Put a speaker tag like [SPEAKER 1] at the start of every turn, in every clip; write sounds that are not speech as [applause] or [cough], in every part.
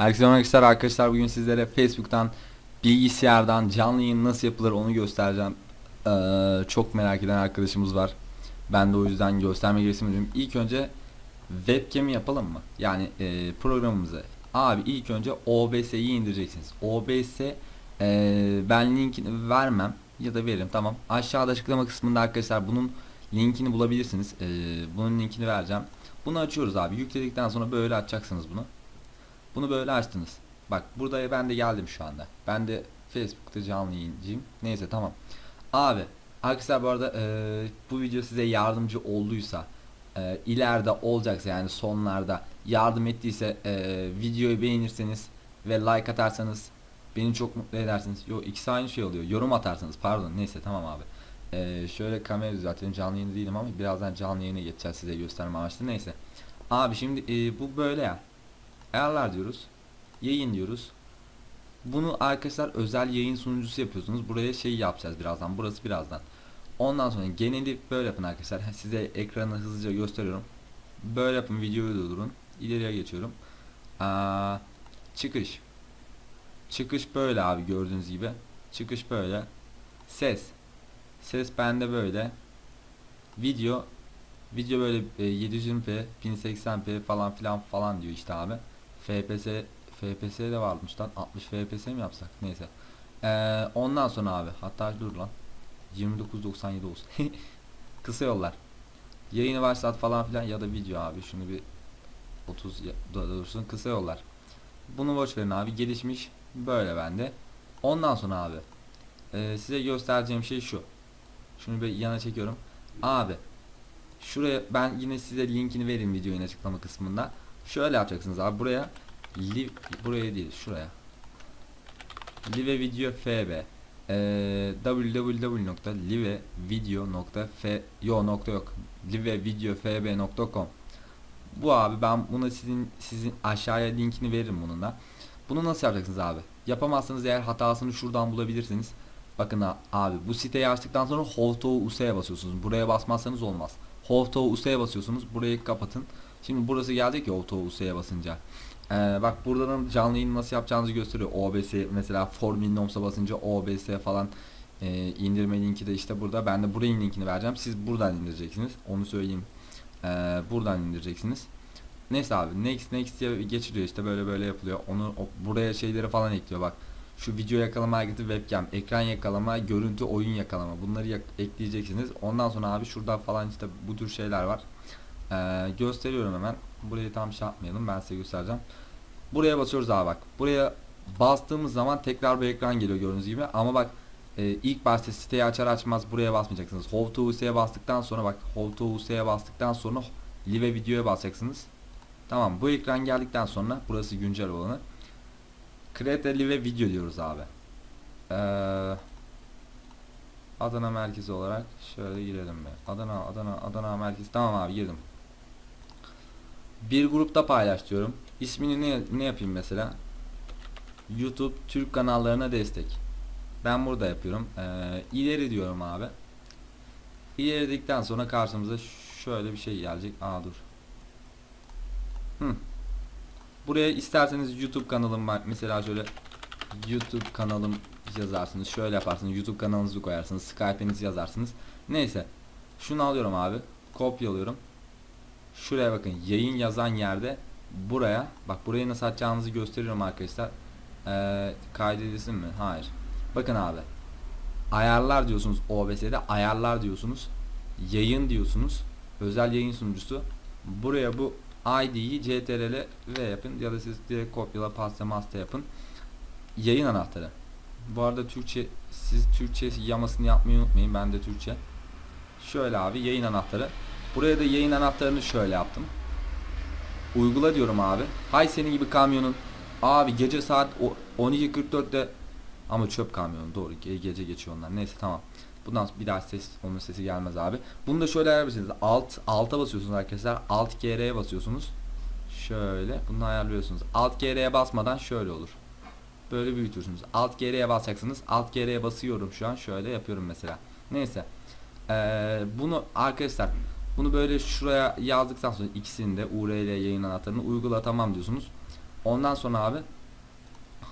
[SPEAKER 1] Herkese merhaba arkadaşlar. Bugün sizlere Facebook'tan bilgisayardan canlı yayın nasıl yapılır onu göstereceğim. Ee, çok merak eden arkadaşımız var. Ben de o yüzden gösterme duyuyorum. İlk önce webcam'i yapalım mı? Yani e, programımızı. Abi ilk önce OBS'yi indireceksiniz. OBS e, ben linkini vermem ya da veririm tamam. Aşağıda açıklama kısmında arkadaşlar bunun linkini bulabilirsiniz. E, bunun linkini vereceğim. Bunu açıyoruz abi. Yükledikten sonra böyle açacaksınız bunu. Bunu böyle açtınız. Bak burada ben de geldim şu anda. Ben de Facebook'ta canlı yayıncıyım. Neyse tamam. Abi arkadaşlar bu arada e, bu video size yardımcı olduysa e, ileride olacaksa yani sonlarda yardım ettiyse e, videoyu beğenirseniz ve like atarsanız beni çok mutlu edersiniz. Yo ikisi aynı şey oluyor. Yorum atarsanız pardon neyse tamam abi. E, şöyle kamera düzeltelim canlı yayın değilim ama birazdan canlı yayına geçeceğiz size gösterme amaçlı neyse. Abi şimdi e, bu böyle ya. Ayarlar diyoruz. Yayın diyoruz. Bunu arkadaşlar özel yayın sunucusu yapıyorsunuz. Buraya şey yapacağız birazdan. Burası birazdan. Ondan sonra geneli böyle yapın arkadaşlar. [laughs] Size ekranı hızlıca gösteriyorum. Böyle yapın videoyu durdurun. İleriye geçiyorum. Aa, çıkış. Çıkış böyle abi gördüğünüz gibi. Çıkış böyle. Ses. Ses bende böyle. Video Video böyle e, 720p, 1080p falan filan falan diyor işte abi. FPS FPS de varmış lan. 60 FPS mi yapsak? Neyse. Ee, ondan sonra abi hatta dur lan. 2997 olsun. [laughs] Kısa yollar. Yayını başlat falan filan ya da video abi. Şunu bir 30 ya- da- dursun. Kısa yollar. Bunu boş verin abi. Gelişmiş böyle bende. Ondan sonra abi e, size göstereceğim şey şu. Şunu bir yana çekiyorum. Abi Şuraya ben yine size linkini vereyim videonun açıklama kısmında. Şöyle yapacaksınız abi buraya live buraya değil şuraya. Live video fb ee, www.livevideo.f yo nokta yok livevideofb.com bu abi ben buna sizin sizin aşağıya linkini veririm bunun da. Bunu nasıl yapacaksınız abi? Yapamazsanız eğer hatasını şuradan bulabilirsiniz. Bakın abi bu siteyi açtıktan sonra Hold to US'ye basıyorsunuz. Buraya basmazsanız olmaz. Hold to US'ye basıyorsunuz. Burayı kapatın. Şimdi burası gelecek ya US'ye basınca. Ee, bak buradan canlı yayın nasıl yapacağınızı gösteriyor. OBS mesela Form Windows'a basınca OBS falan e, indirme linki de işte burada. Ben de burayın linkini vereceğim. Siz buradan indireceksiniz. Onu söyleyeyim. Ee, buradan indireceksiniz. Neyse abi next next diye geçiriyor işte böyle böyle yapılıyor. Onu o- buraya şeyleri falan ekliyor bak. Şu video yakalama hareketi webcam, ekran yakalama, görüntü oyun yakalama. Bunları yak- ekleyeceksiniz. Ondan sonra abi şurada falan işte bu tür şeyler var. Ee, gösteriyorum hemen. Burayı tam şey yapmayalım. Ben size göstereceğim. Buraya basıyoruz abi bak. Buraya bastığımız zaman tekrar bir ekran geliyor gördüğünüz gibi. Ama bak e, ilk başta siteyi açar açmaz buraya basmayacaksınız. Hold to US'ye bastıktan sonra bak Hold to US'ye bastıktan sonra Live videoya basacaksınız. Tamam bu ekran geldikten sonra burası güncel olanı. Create Live video diyoruz abi. Ee, Adana merkezi olarak şöyle girelim be. Adana Adana Adana merkezi tamam abi girdim. Bir grupta paylaş diyorum. İsmini ne, ne yapayım mesela? YouTube Türk kanallarına destek. Ben burada yapıyorum. Ee, ileri diyorum abi. İleri dedikten sonra karşımıza şöyle bir şey gelecek. Aa dur. Hı. Buraya isterseniz YouTube kanalım var. Mesela şöyle YouTube kanalım yazarsınız. Şöyle yaparsınız. YouTube kanalınızı koyarsınız. Skype'inizi yazarsınız. Neyse. Şunu alıyorum abi. Kopyalıyorum. Şuraya bakın. Yayın yazan yerde buraya bak burayı nasıl açacağınızı gösteriyorum arkadaşlar. Ee, kaydedilsin mi? Hayır. Bakın abi. Ayarlar diyorsunuz OBS'de. Ayarlar diyorsunuz. Yayın diyorsunuz. Özel yayın sunucusu. Buraya bu ID'yi CTRL V yapın ya da siz direkt kopyala paste maste yapın. Yayın anahtarı. Bu arada Türkçe siz Türkçe yamasını yapmayı unutmayın. Ben de Türkçe. Şöyle abi yayın anahtarı. Buraya da yayın anahtarını şöyle yaptım. Uygula diyorum abi. Hay senin gibi kamyonun. Abi gece saat o- 12.44'te ama çöp kamyonu doğru ge- gece geçiyor onlar. Neyse tamam. Bundan bir daha ses onun sesi gelmez abi. Bunu da şöyle ayarlayabilirsiniz. Alt alta basıyorsunuz arkadaşlar. Alt GR'ye basıyorsunuz. Şöyle bunu ayarlıyorsunuz. Alt GR'ye basmadan şöyle olur. Böyle büyütürsünüz. Alt GR'ye basacaksınız. Alt GR'ye basıyorum şu an. Şöyle yapıyorum mesela. Neyse. Ee, bunu arkadaşlar bunu böyle şuraya yazdıktan sonra ikisini de URL yayın anahtarını uygula tamam diyorsunuz. Ondan sonra abi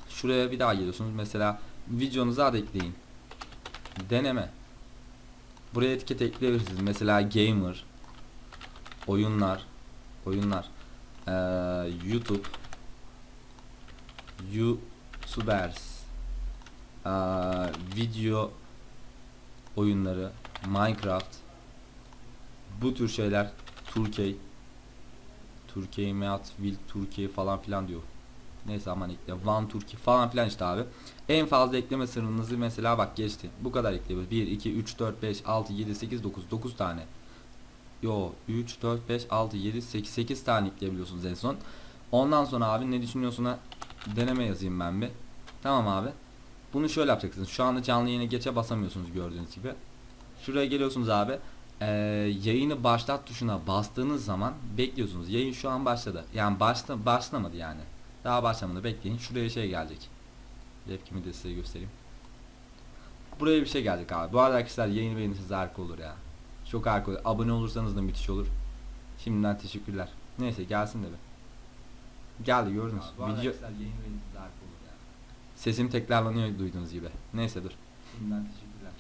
[SPEAKER 1] şuraya bir daha geliyorsunuz. Mesela videonuza da ekleyin. Deneme. Buraya etiket ekleyebilirsiniz. Mesela gamer, oyunlar, oyunlar, eee, YouTube, YouTubers, eee, video oyunları, Minecraft, bu tür şeyler, Türkiye, Türkiye Meat, Will Türkiye falan filan diyor. Neyse aman ekle. One Turkey falan filan işte abi. En fazla ekleme sınırınızı mesela bak geçti. Bu kadar ekleyebiliriz. 1, 2, 3, 4, 5, 6, 7, 8, 9. 9 tane. Yo 3, 4, 5, 6, 7, 8, 8 tane ekleyebiliyorsunuz en son. Ondan sonra abi ne düşünüyorsun'a deneme yazayım ben bir. Tamam abi. Bunu şöyle yapacaksınız. Şu anda canlı yayına geçe basamıyorsunuz gördüğünüz gibi. Şuraya geliyorsunuz abi. Ee, yayını başlat tuşuna bastığınız zaman bekliyorsunuz. Yayın şu an başladı. Yani başla, başlamadı yani. Daha başlamadı. Bekleyin. Şuraya şey gelecek. Webcam'i de size göstereyim. Buraya bir şey gelecek abi. Bu arada arkadaşlar yayını beğenirseniz harika olur ya. Çok harika olur. Abone olursanız da müthiş olur. Şimdiden teşekkürler. Neyse gelsin de bir. Geldi gördünüz. Video... Sesim tekrarlanıyor duyduğunuz gibi. Neyse dur.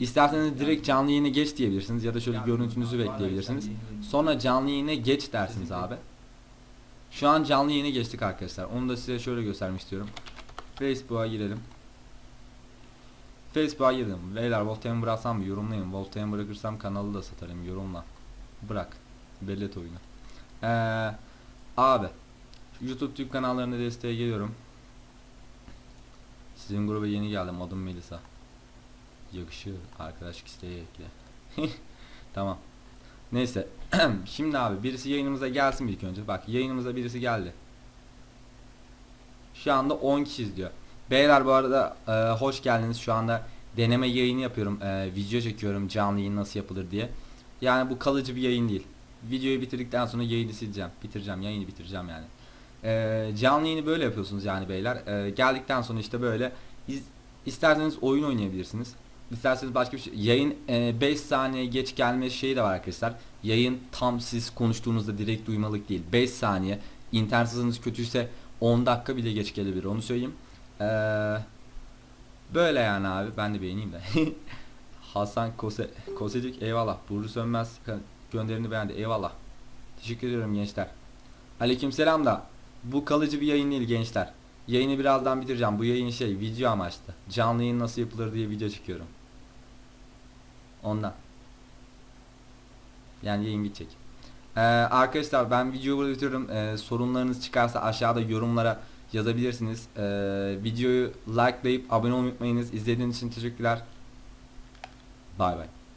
[SPEAKER 1] İsterseniz direkt canlı yayına geç diyebilirsiniz ya da şöyle görüntünüzü bekleyebilirsiniz. Sonra canlı yayına geç dersiniz abi. Şu an canlı yayına geçtik arkadaşlar. Onu da size şöyle göstermek istiyorum. Facebook'a girelim. Facebook'a girdim. Beyler Voltaire bıraksam mı? Yorumlayın. Voltaire bırakırsam kanalı da satarım. Yorumla. Bırak. Bellet oyunu. Ee, abi. YouTube Türk kanallarına desteğe geliyorum. Sizin gruba yeni geldim. Adım Melisa. Yakışır. Arkadaşlık isteği [laughs] tamam. Neyse. [clears throat] Şimdi abi birisi yayınımıza gelsin bir ilk önce. Bak yayınımıza birisi geldi. Şu anda 10 kişi izliyor. Beyler bu arada e, hoş geldiniz. Şu anda deneme yayını yapıyorum. E, video çekiyorum canlı yayın nasıl yapılır diye. Yani bu kalıcı bir yayın değil. Videoyu bitirdikten sonra yayını sileceğim. Bitireceğim. Yayını bitireceğim yani. E, canlı yayını böyle yapıyorsunuz yani beyler. E, geldikten sonra işte böyle iz, isterseniz oyun oynayabilirsiniz. İsterseniz başka bir şey. Yayın 5 saniye geç gelme şeyi de var arkadaşlar. Yayın tam siz konuştuğunuzda direkt duymalık değil. 5 saniye. İnternet hızınız kötüyse 10 dakika bile geç gelebilir. Onu söyleyeyim. Ee, böyle yani abi. Ben de beğeneyim de. [laughs] Hasan Kose Kosecik eyvallah. Burcu Sönmez gönderini beğendi. Eyvallah. Teşekkür ediyorum gençler. Aleykümselam da bu kalıcı bir yayın değil gençler. Yayını birazdan bitireceğim. Bu yayın şey video amaçlı. Canlı yayın nasıl yapılır diye video çekiyorum. Ondan. Yani yayın bitecek. Ee, arkadaşlar ben videoyu burada bitiriyorum. Ee, sorunlarınız çıkarsa aşağıda yorumlara yazabilirsiniz. Ee, videoyu likelayıp abone olmayı unutmayınız. İzlediğiniz için teşekkürler. Bay bay.